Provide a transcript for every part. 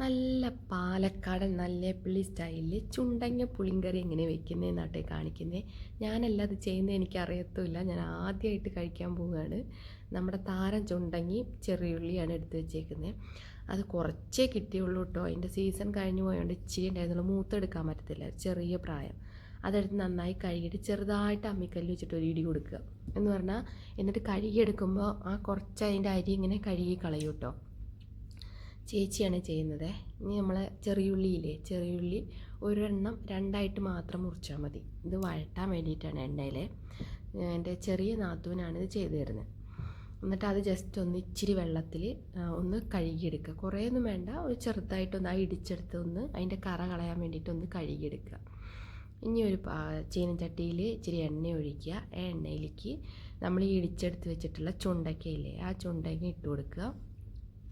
നല്ല പാലക്കാടൻ നല്ലേപ്പള്ളി സ്റ്റൈലിൽ ചുണ്ടങ്ങ പുളിങ്കറി എങ്ങനെ വെക്കുന്നതെന്നാട്ടെ കാണിക്കുന്നത് ഞാനല്ല അത് ചെയ്യുന്നത് എനിക്ക് അറിയത്തുമില്ല ഞാൻ ആദ്യമായിട്ട് കഴിക്കാൻ പോവുകയാണ്. നമ്മുടെ താരം ചുണ്ടങ്ങി ചെറിയുള്ളിയാണ് എടുത്ത് വെച്ചേക്കുന്നത് അത് കുറച്ചേ കിട്ടിയുള്ളൂ കേട്ടോ. അതിന്റെ സീസൺ കഴിഞ്ഞു പോയതുകൊണ്ട് ഇച്ചിരി ഉണ്ടായിരുന്നുള്ളൂ. മൂത്തെടുക്കാൻ പറ്റത്തില്ല. ചെറിയ പ്രായം. അതെടുത്ത് നന്നായി കഴുകിയിട്ട് ചെറുതായിട്ട് അമ്മിക്കല്ല് വെച്ചിട്ട് ഒരു ഇടി കൊടുക്കുക. എന്ന് പറഞ്ഞാൽ എന്നിട്ട് കഴുകിയെടുക്കുമ്പോൾ ആ കുറച്ച് അതിന്റെ അരി ഇങ്ങനെ കഴുകി കളയൂട്ടോ ചേച്ചിയാണ് ചെയ്യുന്നത്. ഇനി നമ്മൾ ചെറിയുള്ളിയില്ലേ ചെറിയുള്ളി ഒരെണ്ണം രണ്ടായിട്ട് മാത്രം മുറിച്ചാൽ മതി. ഇത് വഴട്ടാൻ വേണ്ടിയിട്ടാണ് എണ്ണയിൽ എന്റെ ചെറിയ നാത്തൂനാണ് ഇത് ചെയ്തു തരുന്നത്. എന്നിട്ട് അത് ജസ്റ്റ് ഒന്ന് ഇച്ചിരി വെള്ളത്തിൽ ഒന്ന് കഴുകിയെടുക്കുക. കുറേയൊന്നും വേണ്ട. ഒരു ചെറുതായിട്ടൊന്ന് ആ ഇടിച്ചെടുത്ത് ഒന്ന് അതിന്റെ കറ കളയാൻ വേണ്ടിയിട്ട് ഒന്ന് കഴുകിയെടുക്കുക. ഇനി ഒരു ചീനച്ചട്ടിയിൽ ഇച്ചിരി എണ്ണ ഒഴിക്കുക. എണ്ണയിലേക്ക് നമ്മൾ ഈ ഇടിച്ചെടുത്ത് വെച്ചിട്ടുള്ള ചുണ്ടക്കയില്ലേ? ആ ചുണ്ടക്ക ഇട്ട് കൊടുക്കുക.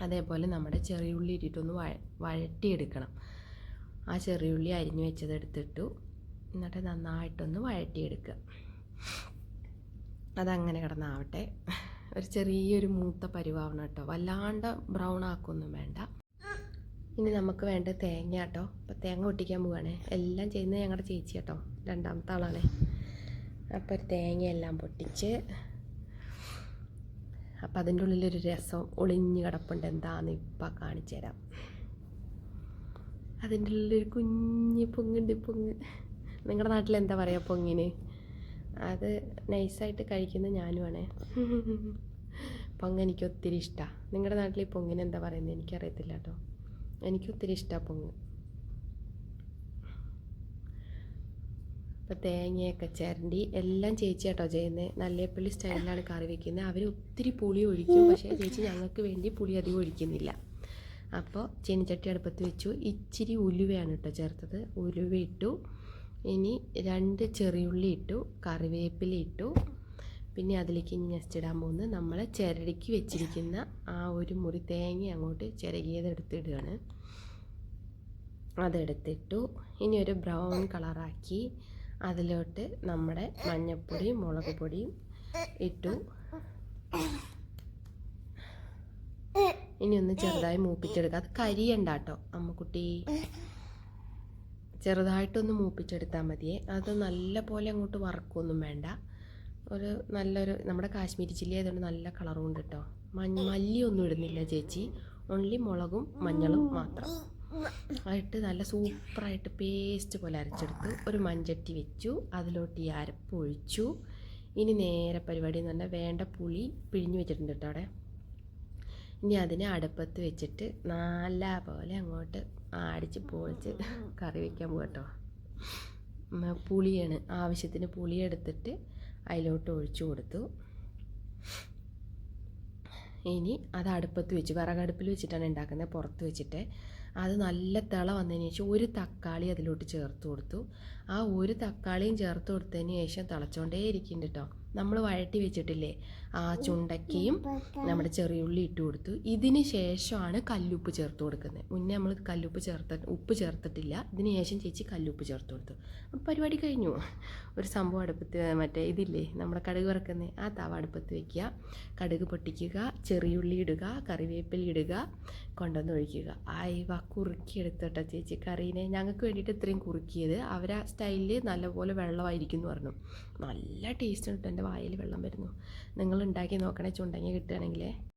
അതേപോലെ നമ്മുടെ ചെറിയുള്ളി ഇട്ടിട്ടൊന്ന് വഴ വഴട്ടിയെടുക്കണം ആ ചെറിയുള്ളി അരിഞ്ഞു വെച്ചത് എടുത്തിട്ടു എന്നിട്ട് നന്നായിട്ടൊന്ന് വഴറ്റിയെടുക്കുക. അതങ്ങനെ കിടന്നാവട്ടെ. ഒരു ചെറിയൊരു മൂത്ത പരിവാവണം കേട്ടോ. വല്ലാണ്ട് ബ്രൗൺ ആക്കൊന്നും വേണ്ട. ഇനി നമുക്ക് വേണ്ട തേങ്ങ കേട്ടോ. അപ്പോൾ തേങ്ങ പൊട്ടിക്കാൻ പോവുകയാണേ എല്ലാം ചെയ്യുന്നത് ഞങ്ങളുടെ ചേച്ചി കേട്ടോ. രണ്ടാമത്തെ ആളാണേ. അപ്പോൾ തേങ്ങയെല്ലാം പൊട്ടിച്ച് അപ്പം അതിന്റെ ഉള്ളിലൊരു രസം ഒളിഞ്ഞു കിടപ്പുണ്ട്. എന്താന്ന് ഇപ്പം കാണിച്ചു തരാം. അതിന്റെ ഉള്ളിലൊരു കുഞ്ഞ് പൊങ്ങുണ്ട് പൊങ്ങ്. നിങ്ങളുടെ നാട്ടിൽ എന്താ പറയുക പൊങ്ങിന്? അത് നൈസായിട്ട് കഴിക്കുന്ന ഞാനുമാണ് പൊങ്ങ് എനിക്ക് ഒത്തിരി ഇഷ്ടമാണ് നിങ്ങളുടെ നാട്ടിൽ ഈ പൊങ്ങിന് എന്താ പറയുന്നത് എനിക്കറിയത്തില്ല കേട്ടോ. എനിക്ക് ഒത്തിരി ഇഷ്ടമാണ് പൊങ്ങ്. അപ്പോൾ തേങ്ങയൊക്കെ ചിരണ്ടി എല്ലാം ചേച്ചി കേട്ടോ ചെയ്യുന്നത് നല്ലേപ്പള്ളി സ്റ്റൈലിലാണ് കറി വെക്കുന്നത്. അവർ ഒത്തിരി പുളി ഒഴിക്കും. പക്ഷേ ചേച്ചി ഞങ്ങൾക്ക് വേണ്ടി പുളി അധികം ഒഴിക്കുന്നില്ല. അപ്പോൾ ചീനിച്ചട്ടി അടുപ്പത്ത് വെച്ചു. ഇച്ചിരി ഉലുവയാണ് കേട്ടോ ചേർത്തത്. ഉലുവ ഇട്ടു. ഇനി രണ്ട് ചെറിയുള്ളി ഇട്ടു. കറിവേപ്പില ഇട്ടു. പിന്നെ അതിലേക്ക് ഇനി നെക്സ്റ്റ് ഇടാൻ പോകുന്നത് നമ്മൾ ചിരടിക്ക് വെച്ചിരിക്കുന്ന ആ ഒരു മുറി തേങ്ങ അങ്ങോട്ട് ചിരകിയത് എടുത്തിടുകയാണ് അതെടുത്തിട്ടു. ഇനി ഒരു ബ്രൗൺ കളറാക്കി അതിലോട്ട് നമ്മുടെ മഞ്ഞൾപ്പൊടിയും മുളക് പൊടിയും ഇട്ടു. ഇനി ഒന്ന് ചെറുതായി മൂപ്പിച്ചെടുക്കുക അത് കരിയണ്ട കേട്ടോ അമ്മക്കുട്ടി. ചെറുതായിട്ടൊന്ന് മൂപ്പിച്ചെടുത്താൽ മതിയേ. അത് നല്ല പോലെ അങ്ങോട്ട് വറക്കൊന്നും വേണ്ട. ഒരു നല്ലൊരു നമ്മുടെ കാശ്മീരി ചില്ലി ആയതുകൊണ്ട് നല്ല കളറും ഉണ്ട് കേട്ടോ. മഞ്ഞ മല്ലിയൊന്നും ഇടുന്നില്ല ചേച്ചി. ഓൺലി മുളകും മഞ്ഞളും മാത്രം. ആയിട്ട് നല്ല സൂപ്പറായിട്ട് പേസ്റ്റ് പോലെ അരച്ചെടുത്ത്. ഒരു മഞ്ചട്ടി വെച്ചു. അതിലോട്ട് ഈ അരപ്പ് ഒഴിച്ചു. ഇനി നേരെ പരിപാടി എന്ന് പറഞ്ഞാൽ വേണ്ട പുളി പിഴിഞ്ഞു വെച്ചിട്ടുണ്ട് കേട്ടോ അവിടെ. ഇനി അതിനെ അടുപ്പത്ത് വെച്ചിട്ട് നല്ല പോലെ അങ്ങോട്ട് അടിച്ച് പൊളിച്ച് കറി വയ്ക്കാൻ പോകട്ടോ പുളിയാണ്. ആവശ്യത്തിന് പുളി എടുത്തിട്ട് അതിലോട്ട് ഒഴിച്ചു കൊടുത്തു. ഇനി അത് അടുപ്പത്ത് വെച്ച് വിറകടുപ്പിൽ വെച്ചിട്ടാണ് ഉണ്ടാക്കുന്നത്. പുറത്ത് വെച്ചിട്ട് അത് നല്ല തിള വന്നതിന് ശേഷം ഒരു തക്കാളി അതിലോട്ട് ചേർത്ത് കൊടുത്തു. ആ ഒരു തക്കാളിയും ചേർത്ത് കൊടുത്തതിന് ശേഷം തിളച്ചോണ്ടേ ഇരിക്കുന്നുണ്ട് കേട്ടോ. നമ്മൾ വഴട്ടി വെച്ചിട്ടില്ലേ? ആ ചുണ്ടക്കയും നമ്മുടെ ചെറിയുള്ളി ഇട്ട് കൊടുത്തു. ഇതിന് ശേഷമാണ് കല്ലുപ്പ് ചേർത്ത് കൊടുക്കുന്നത്. മുന്നേ നമ്മൾ കല്ലുപ്പ് ചേർത്ത ഉപ്പ് ചേർത്തിട്ടില്ല. ഇതിന് ശേഷം ചേച്ചി കല്ലുപ്പ് ചേർത്ത് കൊടുത്തു. അപ്പം പരിപാടി കഴിഞ്ഞു. ഒരു സംഭവം അടുപ്പത്ത് മറ്റേ ഇതില്ലേ? നമ്മുടെ കടുക് വറക്കുന്നത് ആ തവ അടുപ്പത്ത് വെക്കുക. കടുക് പൊട്ടിക്കുക. ചെറിയുള്ളി ഇടുക. കറിവേപ്പില ഇടുക. കൊണ്ടുവന്ന് ഒഴിക്കുക. ആയിവ കുറുക്കി എടുത്തോട്ടോ ചേച്ചി. കറീനെ ഞങ്ങൾക്ക് വേണ്ടിയിട്ട് ഇത്രയും കുറുക്കിയത്. അവരാ സ്റ്റൈലിൽ നല്ലപോലെ വെള്ളമായിരിക്കും എന്ന് പറഞ്ഞു. നല്ല ടേസ്റ്റ് ഉണ്ട് വായിൽ വെള്ളം വരുന്നു. നിങ്ങൾ ഉണ്ടാക്കി നോക്കണേ ചുണ്ടങ്ങി കിട്ടുകയാണെങ്കിലേ.